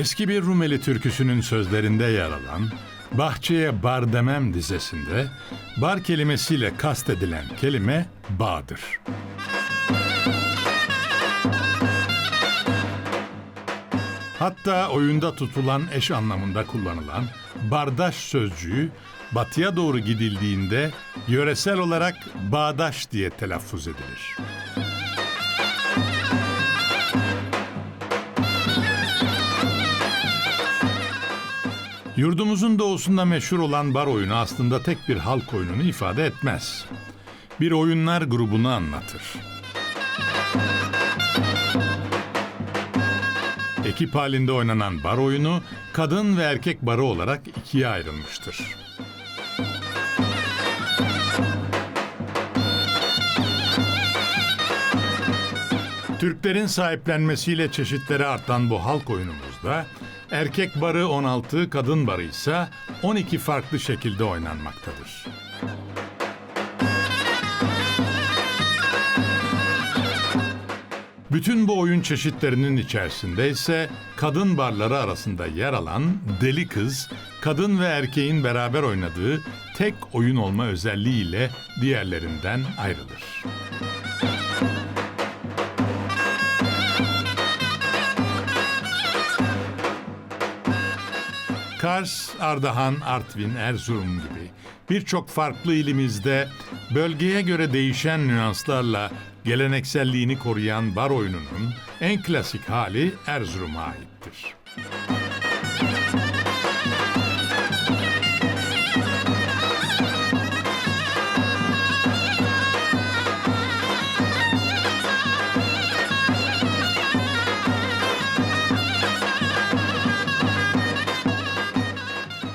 Eski bir Rumeli türküsünün sözlerinde yer alan Bahçeye bar demem dizesinde bar kelimesiyle kastedilen kelime bağdır. Hatta oyunda tutulan eş anlamında kullanılan bardaş sözcüğü batıya doğru gidildiğinde yöresel olarak bağdaş diye telaffuz edilir. Yurdumuzun doğusunda meşhur olan bar oyunu aslında tek bir halk oyununu ifade etmez. Bir oyunlar grubunu anlatır. Ekip halinde oynanan bar oyunu kadın ve erkek barı olarak ikiye ayrılmıştır. Türklerin sahiplenmesiyle çeşitleri artan bu halk oyunumuzda erkek barı 16, kadın barı ise 12 farklı şekilde oynanmaktadır. Bütün bu oyun çeşitlerinin içerisinde ise kadın barları arasında yer alan deli kız, kadın ve erkeğin beraber oynadığı tek oyun olma özelliğiyle diğerlerinden ayrılır. Kars, Ardahan, Artvin, Erzurum gibi birçok farklı ilimizde bölgeye göre değişen nüanslarla gelenekselliğini koruyan bar oyununun en klasik hali Erzurum'a aittir.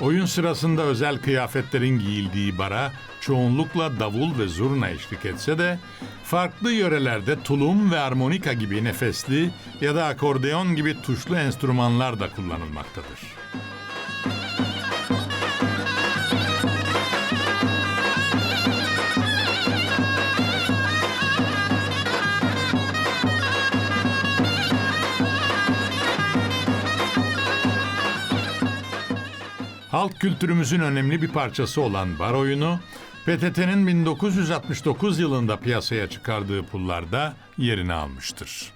Oyun sırasında özel kıyafetlerin giyildiği bara çoğunlukla davul ve zurna eşlik etse de farklı yörelerde tulum ve armonika gibi nefesli ya da akordeon gibi tuşlu enstrümanlar da kullanılmaktadır. Halk kültürümüzün önemli bir parçası olan bar oyunu, PTT'nin 1969 yılında piyasaya çıkardığı pullarda yerini almıştır.